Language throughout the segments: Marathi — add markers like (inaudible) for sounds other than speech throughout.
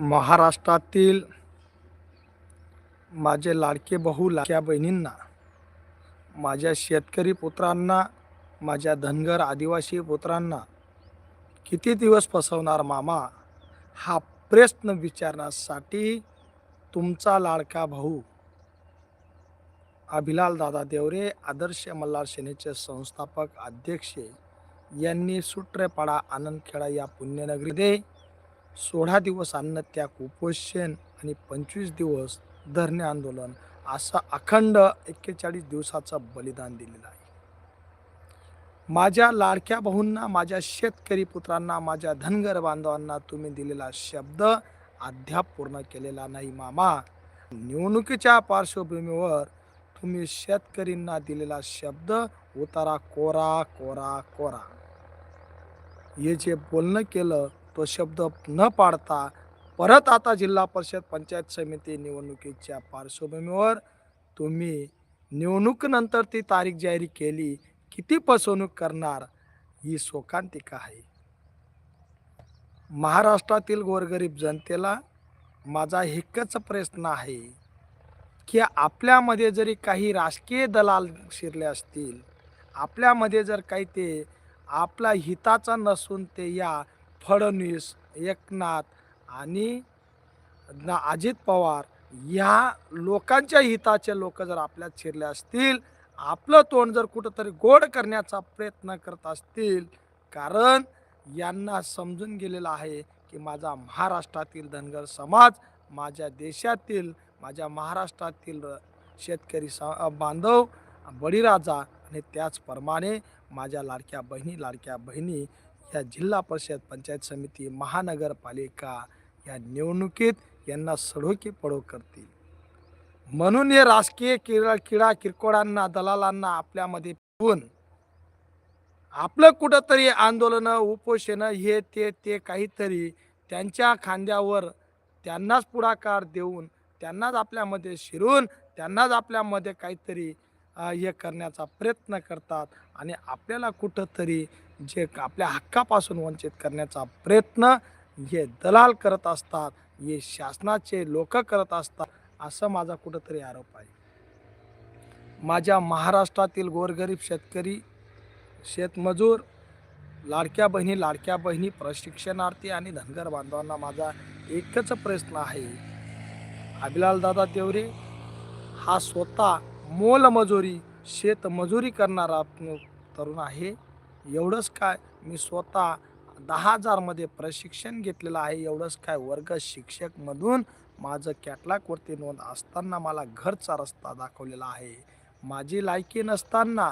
महाराष्ट्रातील माझे लाडके भाऊ लाडक्या बहिणींना माझ्या शेतकरी पुत्रांना माझ्या धनगर आदिवासी पुत्रांना किती दिवस फसवणार मामा? हा प्रश्न विचारण्यासाठी तुमचा लाडका भाऊ अभिलाल दादा देवरे आदर्श मल्हार सेनेचे संस्थापक अध्यक्ष यांनी सुट्रेपाडा आनंदखेडा या पुण्यनगरीमध्ये सोळा दिवस अन्नत्याग उपोषण आणि पंचवीस दिवस धरणे आंदोलन असं अखंड एक्केचाळीस दिवसाचं बलिदान दिलेलं आहे. माझ्या लाडक्या भाऊंना माझ्या शेतकरी पुत्रांना माझ्या धनगर बांधवांना तुम्ही दिलेला शब्द अद्याप पूर्ण केलेला नाही मामा. निवडणुकीच्या पार्श्वभूमीवर तुम्ही शेतकरींना दिलेला शब्द उतारा कोरा कोरा कोरा. हे जे बोलणं केलं तो शब्द न पाडता परत आता जिल्हा परिषद पंचायत समिती निवडणुकीच्या पार्श्वभूमीवर तुम्ही निवडणुकीनंतर ती तारीख जाहीर केली किती फसवणूक करणार ही शोकांतिका आहे. महाराष्ट्रातील गोरगरीब जनतेला माझा एकच प्रश्न आहे की आपल्यामध्ये जरी काही राजकीय दलाल शिरले असतील आपल्यामध्ये जर काही ते आपला हिताचा नसून ते या फडणवीस एकनाथ आणि ना अजित पवार या लोकांच्या हिताचे लोक जर आपल्यात शिरले असतील आपलं तोंड जर कुठंतरी गोड करण्याचा प्रयत्न करत असतील कारण यांना समजून गेलेलं आहे की माझा महाराष्ट्रातील धनगर समाज माझ्या देशातील माझ्या महाराष्ट्रातील शेतकरी स बांधव बळीराजा आणि त्याचप्रमाणे माझ्या लाडक्या बहिणी लाडक्या बहिणी या जिल्हा परिषद पंचायत समिती महानगरपालिका या निवडणुकीत यांना सडोकी पडो करतील. म्हणून हे राजकीय किरा किडा किरकोळांना दलालांना आपल्यामध्ये पाहून आपलं कुठंतरी आंदोलनं उपोषणं हे ते ते काहीतरी त्यांच्या खांद्यावर त्यांनाच पुढाकार देऊन त्यांनाच आपल्यामध्ये शिरून त्यांनाच आपल्यामध्ये काहीतरी हे करण्याचा प्रयत्न करतात आणि आपल्याला कुठंतरी जे आपल्या हक्कापासून वंचित करण्याचा प्रयत्न हे दलाल करत असतात हे शासनाचे लोक करत असतात असं माझा कुठंतरी आरोप आहे. माझ्या महाराष्ट्रातील गोरगरीब शेतकरी शेतमजूर लाडक्या बहिणी लाडक्या बहिणी प्रशिक्षणार्थी आणि धनगर बांधवांना माझा एकच प्रश्न आहे. अभिलाल दादा तेवरे हा स्वतः मोलमजुरी शेतमजुरी करणारा तरुण आहे. एवढंच काय? मी स्वतः दहा हजारमध्ये प्रशिक्षण घेतलेलं आहे. एवढंच काय? वर्ग शिक्षकमधून माझं कॅटलॉगवरती नोंद असताना मला घरचा रस्ता दाखवलेला आहे. माझी लायकी नसताना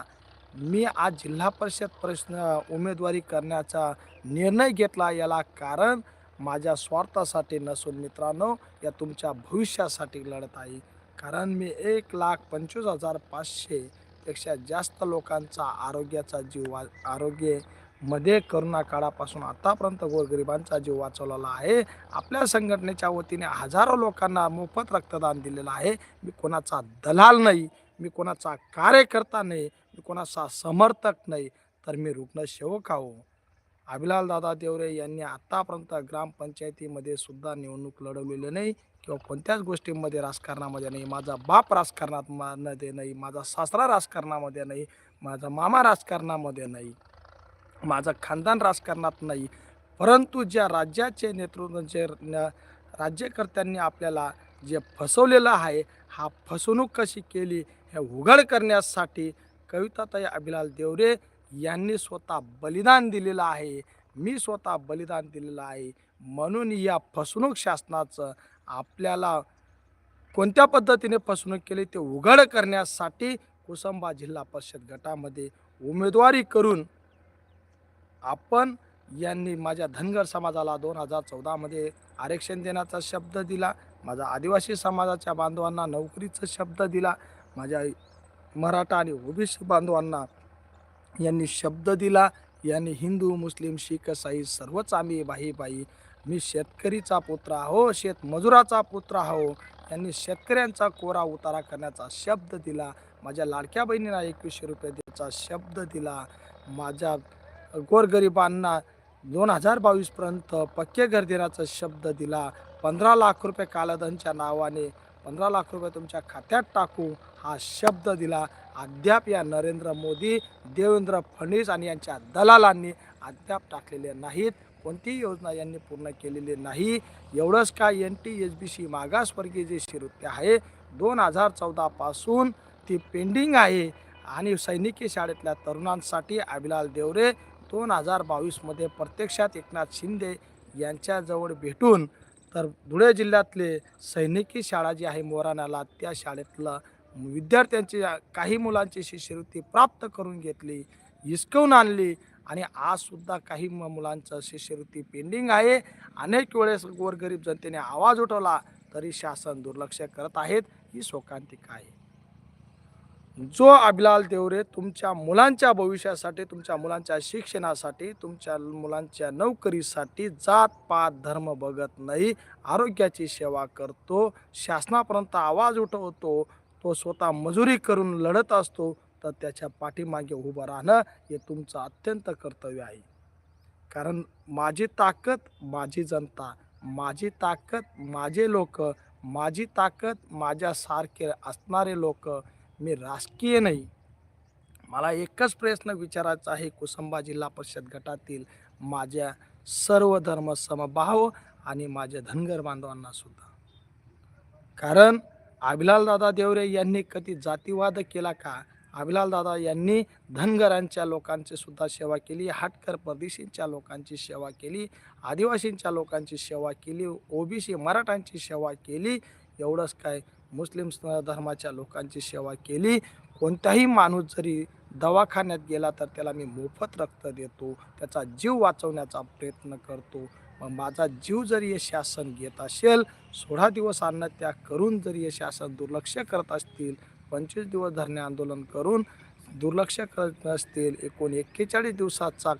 मी आज जिल्हा परिषद प्रश्न उमेदवारी करण्याचा निर्णय घेतला याला कारण माझ्या स्वार्थासाठी नसून मित्रांनो या तुमच्या भविष्यासाठी लढत आहे. कारण मी एक लाख पंचवीस हजार पाचशे पेक्षा जास्त लोकांचा आरोग्याचा जीव वा आरोग्यमध्ये करोना काळापासून आतापर्यंत गोरगरिबांचा जीव वाचवलेला आहे. आपल्या संघटनेच्या वतीने हजारो लोकांना मोफत रक्तदान दिलेलं आहे. मी कोणाचा दलाल नाही मी कोणाचा कार्यकर्ता नाही मी कोणाचा समर्थक नाही तर मी रुग्णसेवक आहो. दादा देवरे यांनी आत्तापर्यंत ग्रामपंचायतीमध्ये सुद्धा निवडणूक लढवलेली नाही किंवा कोणत्याच गोष्टींमध्ये राजकारणामध्ये नाही. माझा बाप राजकारणात मध्ये नाही. माझा सासरा राजकारणामध्ये नाही. माझा मामा राजकारणामध्ये नाही. माझं खानदान राजकारणात नाही. परंतु ज्या राज्याचे नेतृत्व जे न- राज्यकर्त्यांनी आपल्याला जे फसवलेलं आहे हा फसवणूक कशी केली हे उघड करण्यासाठी कविताताई अभिलाल देवरे यांनी स्वतः बलिदान दिलेलं आहे. मी स्वतः बलिदान दिलेलं आहे. म्हणून या फसवणूक शासनाचं आपल्याला कोणत्या पद्धतीने फसवणूक केली ते उघड करण्यासाठी कुसंबा जिल्हा परिषद गटामध्ये उमेदवारी करून आपण यांनी माझ्या धनगर समाजाला दोन हजार चौदामध्ये आरक्षण देण्याचा शब्द दिला. माझा आदिवासी समाजाच्या बांधवांना नोकरीचा शब्द दिला. माझ्या मराठा आणि ओबीसी बांधवांना यांनी शब्द दिला यांनी हिंदू मुस्लिम शीख साई सर्वच आम्ही बाई बाई मी शेतकरीचा पुत्र आहो शेतमजुराचा पुत्र आहो. यांनी शेतकऱ्यांचा कोरा उतारा करण्याचा शब्द दिला. माझ्या लाडक्या बहिणीला एकवीसशे रुपये द्यायचा शब्द दिला. माझ्या गोरगरिबांना दोन हजार बावीसपर्यंत पक्के घर देण्याचा शब्द दिला. पंधरा लाख रुपये कालधनच्या नावाने पंधरा लाख रुपये तुमच्या खात्यात टाकू. हा शब्द दिला. अद्याप या नरेंद्र मोदी देवेंद्र फडणवीस आणि यांच्या दलालांनी अद्याप टाकलेले नाहीत. कोणतीही योजना यांनी पूर्ण केलेली नाही. एवढंच का N T H B C मागासवर्गीय जी शिवृत्ती आहे दोन हजार चौदापासून ती पेंडिंग आहे. आणि सैनिकी शाळेतल्या तरुणांसाठी अभिलाल देवरे दोन हजार बावीसमध्ये प्रत्यक्षात एकनाथ शिंदे यांच्याजवळ भेटून तर धुळे जिल्ह्यातले सैनिकी शाळा जी आहे मोराण्याला त्या शाळेतलं विद्यार्थ्यांची काही मुलांची शिष्यवृत्ती प्राप्त करून घेतली हिसकवून आणली आणि आजसुद्धा काही म- मुलांचं शिष्यवृत्ती पेंडिंग आहे. अनेक वेळेस गोरगरीब जनतेने आवाज उठवला तरी शासन दुर्लक्ष करत आहेत. ही शोकांतिका आहे. जो अभिलाल देवरे तुमच्या मुलांच्या भविष्यासाठी तुमच्या मुलांच्या शिक्षणासाठी तुमच्या मुलांच्या नोकरीसाठी जात पात धर्म बघत नाही आरोग्याची सेवा करतो शासनापर्यंत आवाज उठवतो तो स्वतः मजुरी करून लढत असतो तर त्याच्या पाठीमागे उभं राहणं हे तुमचं अत्यंत कर्तव्य आहे. कारण माझी ताकद माझी जनता माझी ताकद माझे लोक माझी ताकद माझ्यासारखे असणारे लोक मी राजकीय नाही. मला एकच प्रश्न विचारायचा आहे कुसंबा जिल्हा परिषद गटातील माझ्या सर्व धर्म समभाव आणि माझ्या धनगर बांधवांना सुद्धा. कारण दादा देवरे यांनी कधी जातीवाद केला का? अभिलाल दादा यांनी धनगरांच्या लोकांची सुद्धा सेवा केली हाटकर परदेशींच्या लोकांची सेवा केली आदिवासींच्या लोकांची सेवा केली ओबीसी मराठांची सेवा केली एवढंच काय मुस्लिम धर्माच्या लोकांची सेवा केली. कोणताही माणूस जरी दवाखान्यात गेला तर त्याला मी मोफत रक्त देतो त्याचा जीव वाचवण्याचा प्रयत्न करतो. मग माझा जीव जरी हे शासन घेत असेल सोळा दिवस अन्नत्याग करून जरी हे शासन दुर्लक्ष करत असतील पंचवीस दिवस धरणे आंदोलन करून दुर्लक्ष करत असतील एकूण एक्केचाळीस दिवसाचा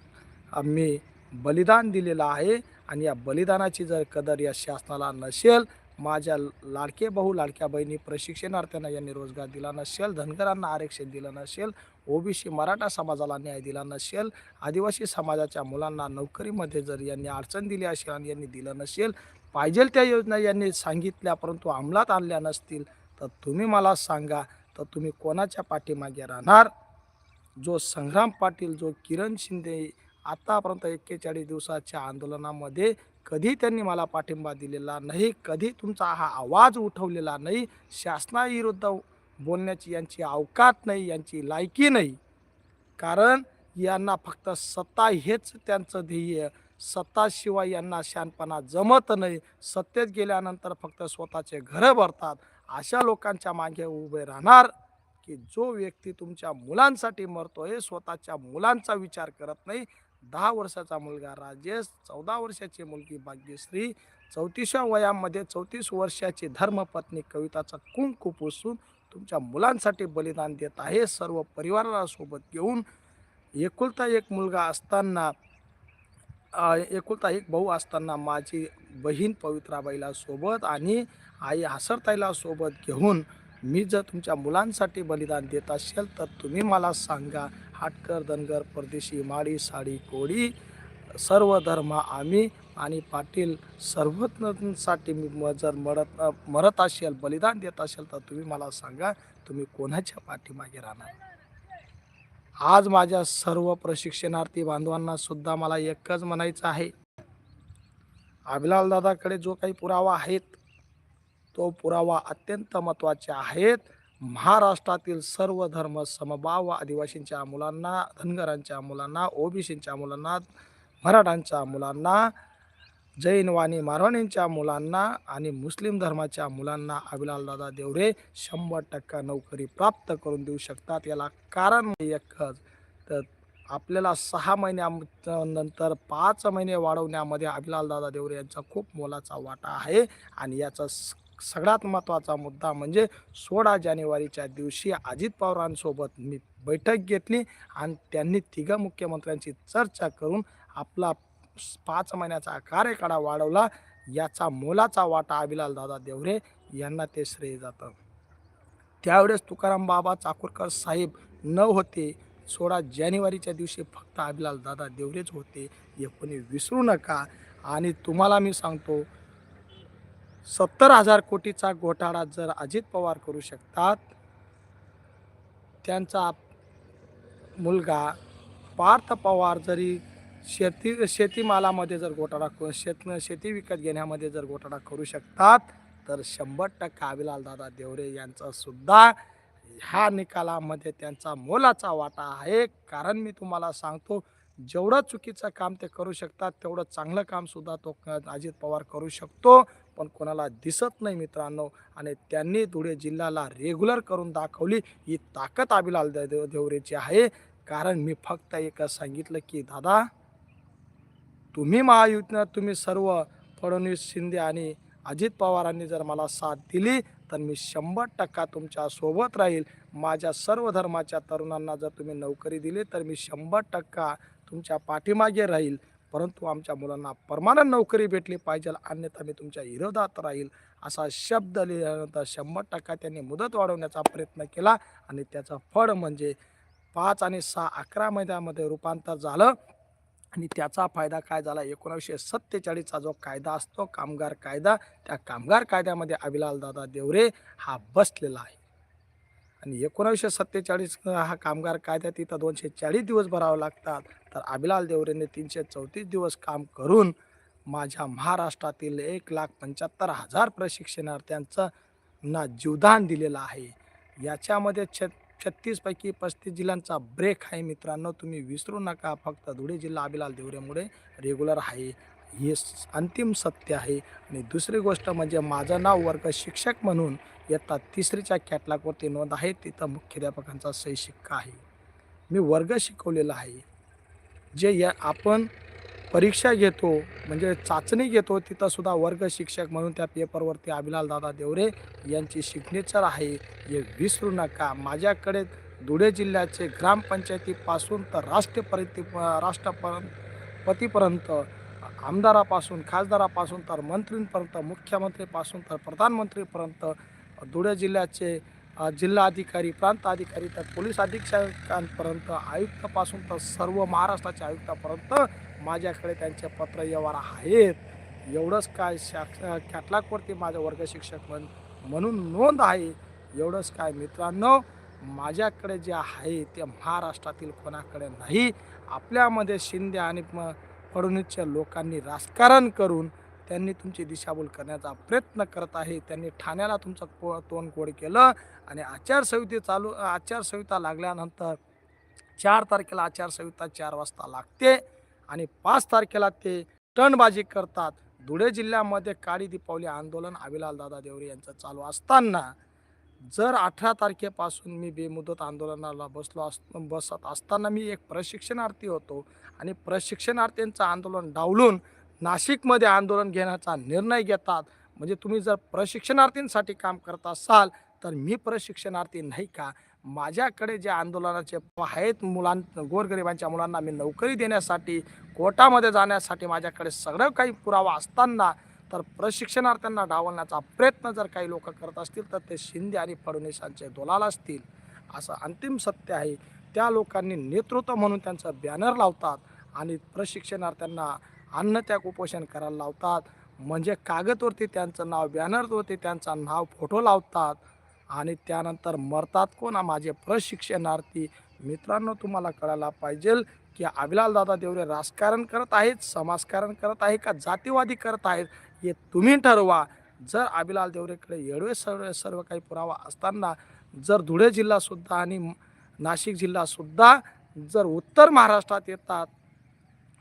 आम्ही बलिदान दिलेलं आहे आणि या बलिदानाची जर कदर या शासनाला नसेल माझ्या लाडके भाऊ लाडक्या बहिणी प्रशिक्षणार्थ्यांना यांनी रोजगार दिला नसेल धनगरांना आरक्षण दिलं नसेल ओबीसी मराठा समाजाला न्याय दिला नसेल आदिवासी समाजाच्या मुलांना नोकरीमध्ये जर यांनी अडचण दिली असेल आणि यांनी दिलं नसेल पाहिजे त्या योजना यांनी सांगितल्या परंतु अंमलात आणल्या नसतील तर तुम्ही मला सांगा तर तुम्ही कोणाच्या पाठीमागे राहणार? जो संग्राम पाटील जो किरण शिंदे आतापर्यंत एक्केचाळीस दिवसाच्या आंदोलनामध्ये कधी त्यांनी मला पाठिंबा दिलेला नाही कधी तुमचा हा आवाज उठवलेला नाही शासनाविरुद्ध बोलण्याची यांची अवकात नाही यांची लायकी नाही. कारण यांना फक्त सत्ता हेच त्यांचं ध्येय. सत्ताशिवाय यांना शानपणा जमत नाही. सत्तेत गेल्यानंतर फक्त स्वतःचे घरं भरतात. अशा लोकांच्या मागे उभे राहणार की जो व्यक्ती तुमच्या मुलांसाठी मरतोय स्वतःच्या मुलांचा विचार करत नाही. दहा वर्षाचा मुलगा राजेश चौदा वर्षाची मुलगी भाग्यश्री चौतीसव्या वयामध्ये चौतीस वर्षाची धर्मपत्नी कविताचा कुंकू पुसून तुमच्या मुलांसाठी बलिदान देत आहे. सर्व परिवाराला सोबत घेऊन एकुलता एक मुलगा असताना एकुलता एक भाऊ असताना माझी बहीण पवित्राबाईला सोबत आणि आई हसरताईला सोबत घेऊन मी जर तुमच्या मुलांसाठी बलिदान देत असेल तर तुम्ही मला सांगा हाटकर धनगर परदेशी माळी साडी कोळी सर्व धर्म आम्ही आणि पाटील सर्वज्ञांसाठी मी जर मरत मरत असेल बलिदान देत असेल तर तुम्ही मला सांगा तुम्ही कोणाच्या पाठीमागे राहणार? आज माझ्या सर्व प्रशिक्षणार्थी बांधवांना सुद्धा मला एकच म्हणायचं आहे. अभिलाल दादाकडे जो काही पुरावा आहेत तो पुरावा अत्यंत महत्त्वाचे आहेत. महाराष्ट्रातील सर्व धर्म समभाव आदिवासींच्या मुलांना धनगरांच्या मुलांना ओबीसींच्या मुलांना मराठांच्या मुलांना जैन वाणी मारवाणींच्या मुलांना आणि मुस्लिम धर्माच्या मुलांना अभिलालदादा देवरे शंभर टक्का नोकरी प्राप्त करून देऊ शकतात. याला कारण म्हणजे एकच. तर आपल्याला सहा महिन्यानंतर पाच महिने वाढवण्यामध्ये अभिलालदादा देवरे यांचा खूप मोलाचा वाटा आहे. आणि याचा स- सगळ्यात महत्त्वाचा मुद्दा म्हणजे सोळा जानेवारीच्या दिवशी अजित पवारांसोबत मी बैठक घेतली आणि त्यांनी तिघा मुख्यमंत्र्यांची चर्चा करून आपला पाच महिन्याचा कार्यकाळा वाढवला. याचा मोलाचा वाटा अभिलाल दादा देवरे यांना ते श्रेय जातं. त्यावेळेस तुकाराम बाबा चाकूरकर साहेब न होते सोळा जानेवारीच्या दिवशी फक्त अभिलाल दादा देवरेच होते हे कोणी विसरू नका. आणि तुम्हाला मी सांगतो सत्तर हजार कोटीचा घोटाळा जर अजित पवार करू शकतात त्यांचा मुलगा पार्थ पवार जरी शेती शेतीमालामध्ये जर घोटाळा करू शेत शेती विकत घेण्यामध्ये जर घोटाळा करू शकतात तर शंभर टक्के अभिलाल दादा देवरे यांचा सुद्धा ह्या निकालामध्ये त्यांचा मोलाचा वाटा आहे. कारण मी तुम्हाला सांगतो जेवढं चुकीचं काम ते करू शकतात तेवढं चांगलं कामसुद्धा तो क- अजित पवार करू शकतो. पण कोणाला दिसत नाही मित्रांनो. आणि त्यांनी धुळे जिल्ह्याला रेग्युलर करून दाखवली ही ताकद अभिलाल दे- देव देवरेची आहे. कारण मी फक्त एकच सांगितलं की दादा तुम्ही महायुतीनं तुम्ही सर्व फडणवीस शिंदे आणि अजित पवारांनी जर मला साथ दिली तर मी शंभर टक्का तुमच्यासोबत राहील. माझ्या सर्व धर्माच्या तरुणांना जर तुम्ही नोकरी दिली तर मी शंभर टक्का तुमच्या पाठीमागे राहील. परंतु आमच्या मुलांना परमानंट नोकरी भेटली पाहिजे अन्यथा मी तुमच्या विरोधात राहील. असा शब्द लिहिल्यानंतर शंभर टक्का त्यांनी मुदत वाढवण्याचा प्रयत्न केला आणि त्याचं फळ म्हणजे पाच आणि सहा अकरा महिन्यामध्ये रूपांतर झालं. आणि त्याचा फायदा काय झाला? एकोणीसशे सत्तेचाळीसचा जो कायदा असतो कामगार कायदा त्या कामगार कायद्यामध्ये अभिलाल दादा देवरे हा बसलेला आहे. आणि एकोणावीसशे सत्तेचाळीस हा कामगार कायदा तिथं दोनशे चाळीस दिवस भरावे लागतात. तर अभिलाल देवरेने तीनशे चौतीस दिवस काम करून माझ्या महाराष्ट्रातील एक लाख पंच्याहत्तर हजार प्रशिक्षणार्थ्यांचं ना जीवदान दिलेलं आहे. याच्यामध्ये छ छत्तीसपैकी पस्तीस जिल्ह्यांचा ब्रेक आहे मित्रांनो. तुम्ही विसरू नका फक्त धुळे जिल्हा अभिलाल देवरेमुळे रेग्युलर आहे. हे अंतिम सत्य आहे. आणि दुसरी गोष्ट म्हणजे माझं नाव वर्ग शिक्षक म्हणून इयत्ता तिसरीच्या कॅटलॉगवरती नोंद आहे. तिथं मुख्याध्यापकांचा सही शिक्का आहे. मी वर्ग शिकवलेला आहे. जे या आपण परीक्षा घेतो म्हणजे चाचणी घेतो तिथंसुद्धा वर्ग शिक्षक म्हणून त्या पेपरवरती अभिलाल दादा देवरे यांची सिग्नेचर आहे. हे विसरू नका. माझ्याकडे धुळे जिल्ह्याचे ग्रामपंचायतीपासून तर राष्ट्रपर्यंत राष्ट्रपतीपर्यंत आमदारापासून खासदारापासून तर मंत्रींपर्यंत मुख्यमंत्रीपासून तर प्रधानमंत्रीपर्यंत धुळे जिल्ह्याचे जिल्हाधिकारी जिल्हा अधिकारी प्रांत अधिकारी तर पोलीस अधीक्षकांपर्यंत आयुक्तापासून तर सर्व महाराष्ट्राच्या आयुक्तापर्यंत माझ्याकडे त्यांचे पत्र व्यवहार आहेत. एवढंच काय शाख कॅटलॉगवरती माझं वर्ग शिक्षक म्हण म्हणून नोंद आहे. एवढंच काय मित्रांनो माझ्याकडे जे आहे ते महाराष्ट्रातील कोणाकडे नाही. आपल्यामध्ये शिंदे आणि म- फडणवीसच्या लोकांनी राजकारण करून त्यांनी तुमची दिशाभूल करण्याचा प्रयत्न करत आहे. त्यांनी ठाण्याला तुमचं को तोंड गोड केलं आणि आचारसंहिते चालू आचारसंहिता लागल्यानंतर चार तारखेला आचारसंहिता चार वाजता लागते. आणि पाच तारखेला ते टणबाजी करतात. धुळे जिल्ह्यामध्ये काळी दीपावली आंदोलन अविलाल दादा देवरे यांचं चालू असताना जर अठरा तारखेपासून मी बेमुदत आंदोलनाला बसलो अस बसत असताना मी एक प्रशिक्षणार्थी होतो आणि प्रशिक्षणार्थींचं आंदोलन डावलून नाशिकमध्ये आंदोलन घेण्याचा निर्णय घेतात. म्हणजे तुम्ही जर प्रशिक्षणार्थींसाठी काम करत असाल तर मी प्रशिक्षणार्थी नाही का? माझ्याकडे जे आंदोलनाचे आहेत मुलां गोरगरिबांच्या मुलांना मी नोकरी देण्यासाठी कोर्टामध्ये जाण्यासाठी माझ्याकडे सगळं काही पुरावा असताना तर प्रशिक्षणार्थ्यांना डावलण्याचा प्रयत्न जर काही लोक करत असतील तर ते शिंदे आणि फडणवीसांचे दोलाल असतील असं अंतिम सत्य आहे. त्या लोकांनी नेतृत्व म्हणून त्यांचं बॅनर लावतात आणि प्रशिक्षणार्थ्यांना अन्नत्याग उपोषण करायला लावतात. म्हणजे कागदवरती त्यांचं नाव बॅनरवरती त्यांचा नाव फोटो लावतात. आणि त्यानंतर मरतात कोण? माझे प्रशिक्षणार्थी. मित्रांनो तुम्हाला कळायला पाहिजे की अभिलाल दादा देवरे राजकारण करत आहेत समाजकारण करत आहे का जातीवादी करत आहेत हे तुम्ही ठरवा. जर अभिलाल देवरेकडे येडवे सर्व सर्व काही पुरावा असताना जर धुळे जिल्हासुद्धा आणि नाशिक जिल्हासुद्धा जर उत्तर महाराष्ट्रात येतात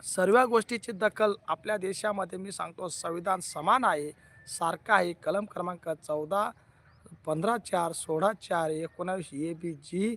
सर्व गोष्टीची दखल आपल्या देशामध्ये मी सांगतो संविधान समान आहे सारखं आहे. कलम क्रमांक चौदा पंधरा चार सोळा चार एकोणावीस ए बी जी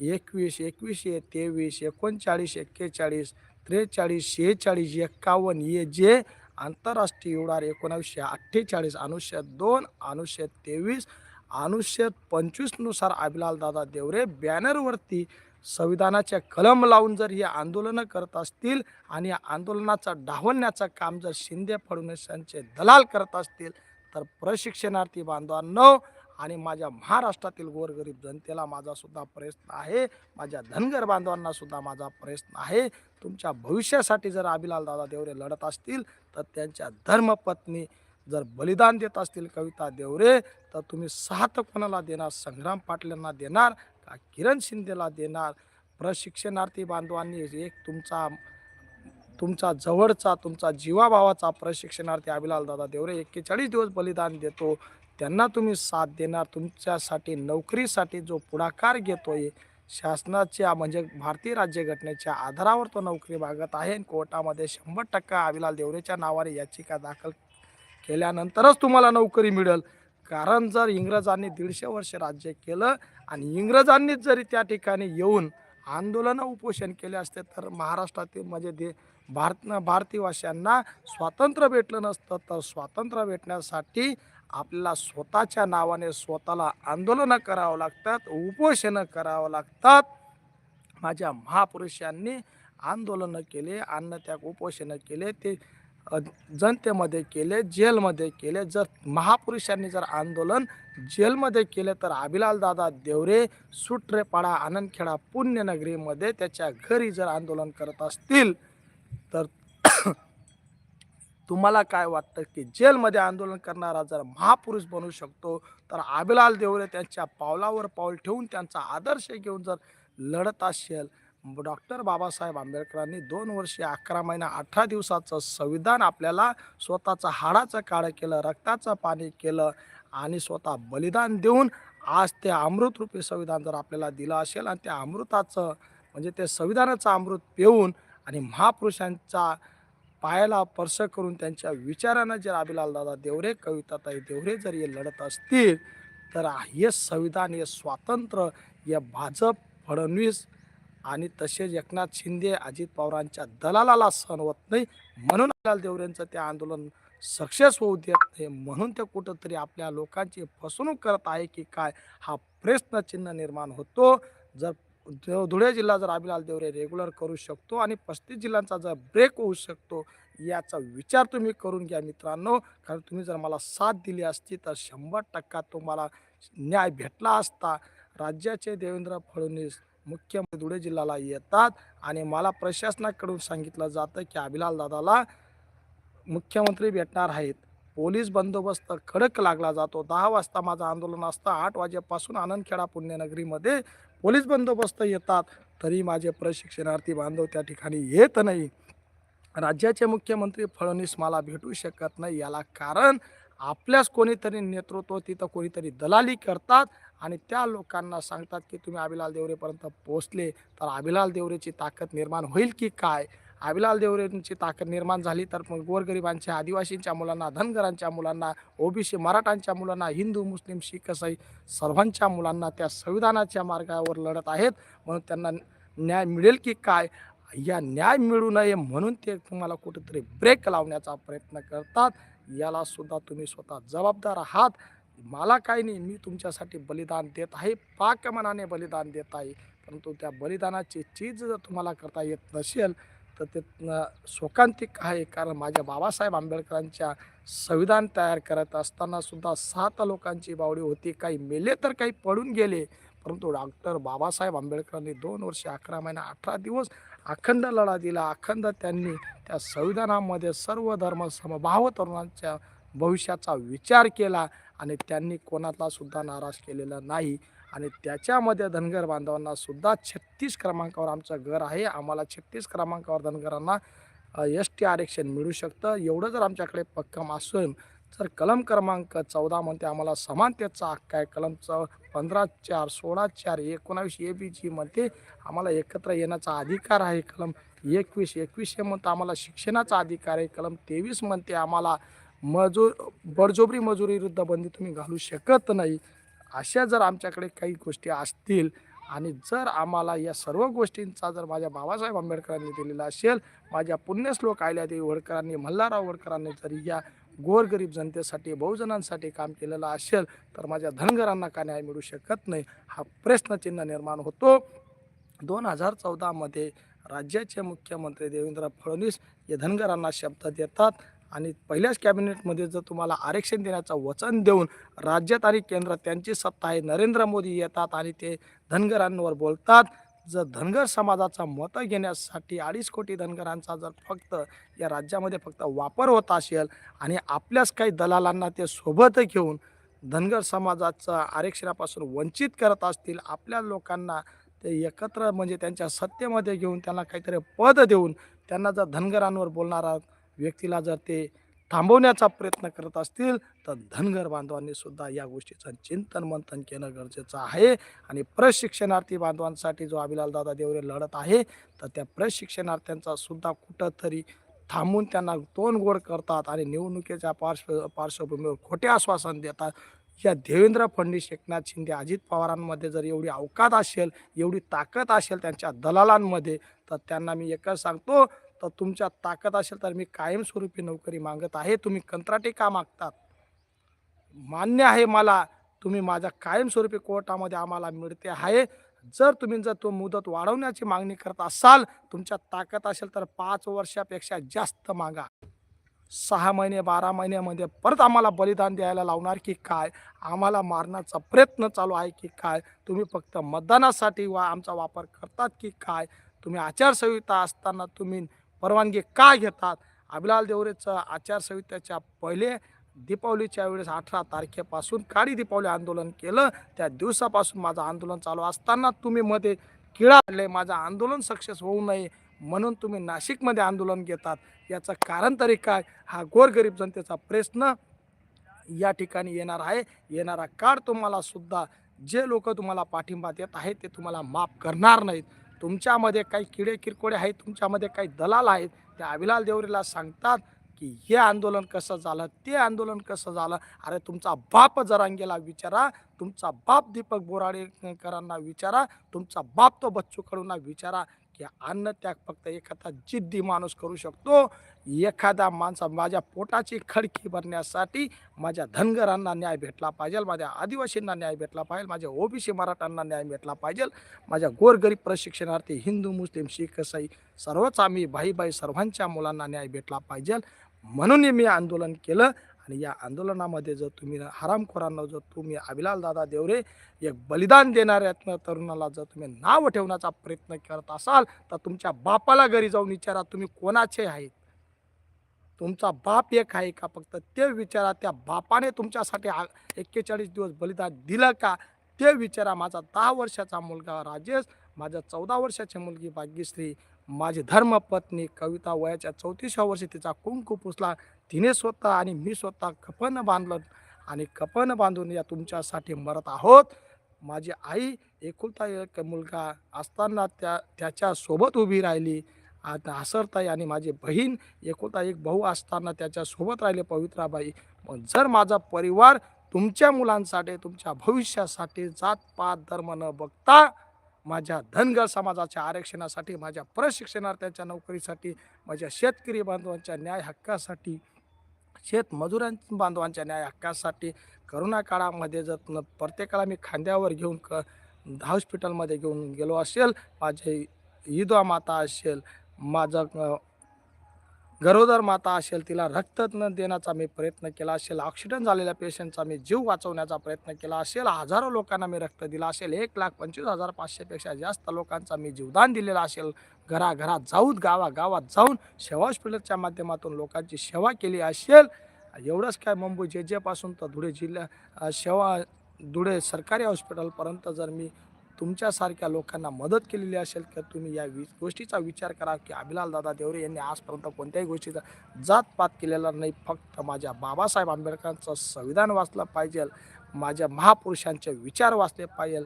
एकवीस एकवीस ए तेवीस एकोणचाळीस एक्केचाळीस त्रेचाळीस शेहेचाळीस एक्कावन्न ए जे आंतरराष्ट्रीय उडार एकोणावीसशे अठ्ठेचाळीस अनुच्छेद दोन अनुच्छेद तेवीस अनुच्छेद पंचवीसनुसार अभिलाल दादा देवरे बॅनरवरती संविधानाच्या कलम लावून जर ही आंदोलनं करत असतील आणि आंदोलनाचा डावलण्याचं काम जर शिंदे फडणवीसांचे दलाल करत असतील तर प्रशिक्षणार्थी बांधवांनो आणि माझ्या महाराष्ट्रातील गोरगरीब जनतेला माझासुद्धा प्रयत्न आहे. माझ्या धनगर बांधवांनासुद्धा माझा प्रयत्न आहे. तुमच्या भविष्यासाठी जर अभिलाल दादा देवरे लढत असतील तर त्यांच्या धर्मपत्नी जर बलिदान देत असतील कविता देवरे तर तुम्ही सात कोणाला देणार? संग्राम पाटलांना देणार का किरण शिंदेला देणार? प्रशिक्षणार्थी बांधवांनी एक तुमचा तुमचा जवळचा तुमचा जीवाभावाचा प्रशिक्षणार्थी अभिलाल दादा देवरे एक्केचाळीस दिवस बलिदान देतो. त्यांना तुम्ही साथ देणार तुमच्यासाठी नोकरीसाठी जो पुढाकार घेतोय शासनाच्या म्हणजे भारतीय राज्यघटनेच्या आधारावर तो नोकरी मागत आहे कोर्टामध्ये शंभर टक्का अभिलाल देवरेच्या नावाने याचिका दाखल केल्यानंतरच तुम्हाला नोकरी मिळेल. कारण जर इंग्रजांनी दीडशे वर्ष राज्य केलं आणि इंग्रजांनीच जरी त्या ठिकाणी येऊन आंदोलनं उपोषण केले असते तर महाराष्ट्रातील म्हणजे दे भारत भारतीयवासियांना स्वातंत्र्य भेटलं नसतं तर स्वातंत्र्य भेटण्यासाठी आपल्याला स्वतःच्या नावाने स्वतःला आंदोलनं करावं लागतात उपोषणं करावं लागतात. माझ्या महापुरुषांनी आंदोलनं केले अन्नत्याग उपोषणं केले ते जनतेमध्ये केले जेलमध्ये केले. जर महापुरुषांनी जर आंदोलन जेलमध्ये केले तर अभिलाल दादा देवरे सुट्रेपाडा आनंदखेडा पुण्यनगरीमध्ये त्याच्या घरी जर आंदोलन करत असतील तर (coughs) तुम्हाला काय वाटतं की जेलमध्ये आंदोलन करणारा जर महापुरुष बनू शकतो तर आबिलाल देवरे त्यांच्या पावलावर पाऊल ठेवून त्यांचा आदर्श घेऊन जर लढत असेल डॉक्टर बाबासाहेब आंबेडकरांनी दोन वर्षे अकरा महिना अठरा दिवसाचं संविधान आपल्याला स्वतःचं हाडाचं काळं केलं रक्ताचं पाणी केलं आणि स्वतः बलिदान देऊन आज ते अमृतरूपी संविधान जर आपल्याला दिलं असेल आणि त्या अमृताचं म्हणजे ते संविधानाचं अमृत पिऊन आणि महापुरुषांचा पायाला स्पर्श करून त्यांच्या विचारानं जर अभिलाल दादा देवरे कविताताई देवरे जर हे लढत असतील तर हे संविधान हे स्वातंत्र्य हे भाजप फडणवीस आणि तसेच एकनाथ शिंदे अजित पवारांच्या दलालाला सहन होत नाही. म्हणून अभिलाल देवरेंचं ते आंदोलन सक्सेस होऊ देत नाही. म्हणून ते कुठंतरी आपल्या लोकांची फसवणूक करत आहे की काय? हा प्रश्नचिन्ह निर्माण होतो. जर धुळे जिल्हा जर आबिलाल देवरे रेग्युलर करू शकतो आणि पस्तीस जिल्ह्यांचा जर ब्रेक होऊ शकतो याचा विचार तुम्ही करून घ्या मित्रांनो. कारण तुम्ही जर मला साथ दिली असती तर शंभर टक्का तुम्हाला न्याय भेटला असता. राज्याचे देवेंद्र फडणवीस मुख्यमंत्री धुळे जिल्ह्याला येतात आणि मला प्रशासनाकडून सांगितलं जातं की अभिलाल दादाला मुख्यमंत्री भेटणार आहेत. पोलीस बंदोबस्त कडक लागला जातो. दहा वाजता माझं आंदोलन असतं. आठ वाजेपासून आनंदखेडा पुण्यनगरीमध्ये पोलीस बंदोबस्त येतात. तरी माझे प्रशिक्षणार्थी बांधव त्या ठिकाणी येत नाही. राज्याचे मुख्यमंत्री फडणवीस मला भेटू शकत नाही. याला कारण आपल्याच कोणीतरी नेतृत्व तिथं कोणीतरी दलाली करतात आणि त्या लोकांना सांगतात की तुम्ही अभिलाल देवरेपर्यंत पोचले तर अभिलाल देवरेची ताकद निर्माण होईल की काय? अभिलाल देवरेंची ताकद निर्माण झाली. तर मग गोरगरिबांच्या आदिवासींच्या मुलांना धनगरांच्या मुलांना ओबीसी मराठांच्या मुलांना हिंदू मुस्लिम शीख इसाई सर्वांच्या मुलांना त्या संविधानाच्या मार्गावर लढत आहेत. म्हणून त्यांना न्याय मिळेल की काय? या न्याय मिळू नये म्हणून ते तुम्हाला कुठेतरी ब्रेक लावण्याचा प्रयत्न करतात. याला सुद्धा तुम्ही स्वतः जबाबदार आहात. मला काही नाही मी तुमच्यासाठी बलिदान देत आहे. पाकमनाने बलिदान देत आहे. परंतु त्या बलिदानाची चीज जर तुम्हाला करता येत नसेल तर ते शोकांतिक आहे. कारण माझ्या बाबासाहेब आंबेडकरांच्या संविधान तयार करत असताना सुद्धा सात लोकांची बावडी होती. काही मेले तर काही पडून गेले. परंतु डॉक्टर बाबासाहेब आंबेडकरांनी दोन वर्षे अकरा महिना अठरा दिवस अखंड लढा दिला. अखंड त्यांनी त्या संविधानामध्ये सर्व धर्म समभाव तरुणांच्या भविष्याचा विचार केला आणि त्यांनी कोणाला सुद्धा नाराज केलेला नाही. आणि त्याच्यामध्ये धनगर बांधवांना सुद्धा छत्तीस क्रमांकावर आमचं घर आहे. आम्हाला छत्तीस क्रमांकावर धनगरांना एस टी आरक्षण मिळू शकतं. एवढं जर आमच्याकडे पक्कम असून जर कलम क्रमांक चौदा म्हणते आम्हाला समानतेचा हक्क आहे. कलम च पंधरा चार सोळा चार एकोणावीस ए बी जी म्हणते आम्हाला एकत्र येण्याचा अधिकार आहे. कलम एकवीस एकवीस हे म्हणतं आम्हाला शिक्षणाचा अधिकार आहे. कलम तेवीस म्हणते आम्हाला मजूर बळजोबरी मजुरी विरुद्ध बंदी तुम्ही घालू शकत नाही. अशा जर आमच्याकडे काही गोष्टी असतील आणि जर आम्हाला या सर्व गोष्टींचा जर माझ्या बाबासाहेब आंबेडकरांनी दिलेला असेल माझ्या पुण्यश्लोक आयल्यादेवी होळकरांनी मल्हारराव होळकरांनी जर या गोरगरीब जनतेसाठी बहुजनांसाठी काम केलेलं असेल तर माझ्या धनगरांना का न्याय मिळू शकत नाही? हा प्रश्नचिन्ह निर्माण होतो. दोन हजार चौदामध्ये राज्याचे मुख्यमंत्री देवेंद्र फडणवीस हे धनगरांना शब्द देतात. आणि पहिल्याच कॅबिनेटमध्ये जर तुम्हाला आरक्षण देण्याचं वचन देऊन राज्यात आणि केंद्रात त्यांची सत्ता आहे नरेंद्र मोदी येतात आणि ते धनगरांवर बोलतात. जर धनगर समाजाचा मतं घेण्यासाठी अडीच कोटी धनगरांचा जर फक्त या राज्यामध्ये फक्त वापर होत असेल आणि आपल्याच काही दलालांना ते सोबत घेऊन धनगर समाजाचं आरक्षणापासून वंचित करत असतील आपल्या लोकांना ते एकत्र म्हणजे त्यांच्या सत्तेमध्ये घेऊन त्यांना काहीतरी पद देऊन त्यांना जर धनगरांवर बोलणारा व्यक्तीला जर ते थांबवण्याचा प्रयत्न करत असतील तर धनगर बांधवांनी सुद्धा या गोष्टीचं चिंतन मंथन केलं गरजेचं आहे. आणि प्रशिक्षणार्थी बांधवांसाठी जो अभिलाल दादा देवरे लढत आहे तर त्या प्रशिक्षणार्थ्यांचा सुद्धा कुठंतरी थांबून त्यांना तोंड गोड करतात आणि निवडणुकीच्या पार्श्व पार्श्वभूमीवर खोटे आश्वासन देतात. या देवेंद्र फडणवीस एकनाथ शिंदे अजित पवारांमध्ये जर एवढी अवकात असेल एवढी ताकद असेल त्यांच्या दलालांमध्ये तर त्यांना मी एकच सांगतो तर तुमच्या ताकद असेल तर मी कायमस्वरूपी नोकरी मागत आहे. तुम्ही कंत्राटी का मागतात? मान्य आहे मला तुम्ही माझ्या कायमस्वरूपी कोर्टामध्ये आम्हाला मिळते आहे. जर तुम्ही जर तो मुदत वाढवण्याची मागणी करत असाल तुमच्या ताकद असेल तर पाच वर्षापेक्षा जास्त मागा. सहा महिने बारा महिन्यामध्ये परत आम्हाला बलिदान द्यायला लावणार की काय? आम्हाला मारण्याचा प्रयत्न चालू आहे की काय? तुम्ही फक्त मतदानासाठी वा आमचा वापर करतात की काय? तुम्ही आचारसंहिता असताना तुम्ही परवानगी का घेतात? अभिलाल देवरेचं आचारसंहितेच्या पहिले दीपावलीच्या वेळेस अठरा तारखेपासून काळी दीपावली आंदोलन केलं. त्या दिवसापासून माझं आंदोलन चालू असताना तुम्ही मध्ये किळा आले माझं आंदोलन सक्सेस होऊ नये म्हणून तुम्ही नाशिकमध्ये आंदोलन घेतात. याचं कारण तरी काय? हा गोरगरीब जनतेचा प्रश्न या ठिकाणी येणार आहे. येणारा काळ तुम्हाला सुद्धा जे लोक तुम्हाला पाठिंबा देत आहेत ते तुम्हाला माफ करणार नाहीत. तुमच्यामध्ये काही किडे किरकोडे आहेत तुमच्यामध्ये काही दलाल आहेत त्या अभिलाल देवरेला सांगतात की हे आंदोलन कसं झालं ते आंदोलन कसं झालं? अरे तुमचा बाप जरांगेला विचारा तुमचा बाप दीपक बोराडेकरांना विचारा तुमचा बाप तो बच्चू कडूंना विचारा की अन्न त्याग फक्त एखादा जिद्दी माणूस करू शकतो. एखादा माणसा माझ्या पोटाची खडकी भरण्यासाठी माझ्या धनगरांना न्याय भेटला पाहिजे माझ्या आदिवासींना न्याय भेटला पाहिजे माझ्या ओबीसी मराठ्यांना न्याय भेटला पाहिजे माझ्या गोरगरीब प्रशिक्षणार्थी हिंदू मुस्लिम शीख ईसाई सर्वच आम्ही भाई भाई सर्वांच्या मुलांना न्याय भेटला पाहिजे. म्हणून मी आंदोलन केलं आणि या आंदोलनामध्ये जर तुम्ही हरामखोरांना जर तुम्ही अभिलाल दादा देवरे एक बलिदान देणाऱ्या तरुणाला जर तुम्ही नाव ठेवण्याचा प्रयत्न करत असाल तर तुमच्या बापाला घरी जाऊन विचारा तुम्ही कोणाचे आहेत? तुमचा बाप एक आहे का? फक्त ते विचारा त्या बापाने तुमच्यासाठी एक्केचाळीस दिवस बलिदान दिलं का? ते विचारा. माझा दहा वर्षाचा मुलगा राजेश माझ्या चौदा वर्षाची मुलगी भाग्यश्री माझी धर्मपत्नी कविता वयाच्या चौतीसव्या वर्षी तिचा कुंकू पुसला. तिने स्वतः आणि मी स्वतः कफन बांधलं आणि कफन बांधून या तुमच्यासाठी मरत आहोत. माझी आई एकुलता एक मुलगा असताना त्या त्याच्यासोबत उभी राहिली. आता हसरताई आणि माझी बहीण एकुलता एक भाऊ असताना त्याच्यासोबत राहिले पवित्राबाई. मग जर माझा परिवार तुमच्या मुलांसाठी तुमच्या भविष्यासाठी जात पात धर्म न बघता माझ्या धनगर समाजाच्या आरक्षणासाठी माझ्या प्रशिक्षणार्थ्यांच्या नोकरीसाठी माझ्या शेतकरी बांधवांच्या न्याय हक्कासाठी शेतमजुरां बांधवांच्या न्याय हक्कासाठी करोना काळामध्ये जर प्रत्येकाला मी खांद्यावर घेऊन क हॉस्पिटलमध्ये घेऊन गेलो असेल माझे ईदवा माता असेल माझं गरोदर माता असेल तिला रक्त न देण्याचा मी प्रयत्न केला असेल ऑक्सिडंट झालेल्या पेशंटचा मी जीव वाचवण्याचा प्रयत्न केला असेल हजारो लोकांना मी रक्त दिला असेल एक लाख पंचवीस हजार पाचशेपेक्षा जास्त लोकांचा मी जीवदान दिलेला असेल घराघरात जाऊन गावागावात जाऊन सेवा हॉस्पिटलच्या माध्यमातून लोकांची सेवा केली असेल. एवढंच काय मुंबई जे जेपासून तर धुळे जिल्हा सेवा धुळे सरकारी हॉस्पिटलपर्यंत जर मी तुमच्यासारख्या लोकांना मदत केलेली असेल तर तुम्ही या वि गोष्टीचा विचार करा की अभिलाल दादा देवरे यांनी आजपर्यंत कोणत्याही गोष्टीचा जातपात केलेला नाही. फक्त माझ्या बाबासाहेब आंबेडकरांचं संविधान वाचलं पाहिजे. माझ्या महापुरुषांचे विचार वाचले पाहिजे.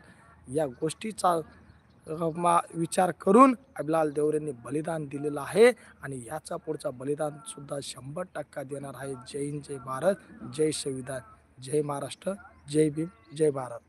या गोष्टीचा मा विचार करून अभिलाल देवरेंनी बलिदान दिलेलं आहे आणि याचा पुढचा बलिदानसुद्धा शंभर टक्का देणार आहे. जय हिंद जय भारत जय संविधान जय महाराष्ट्र जय भीम जय भारत.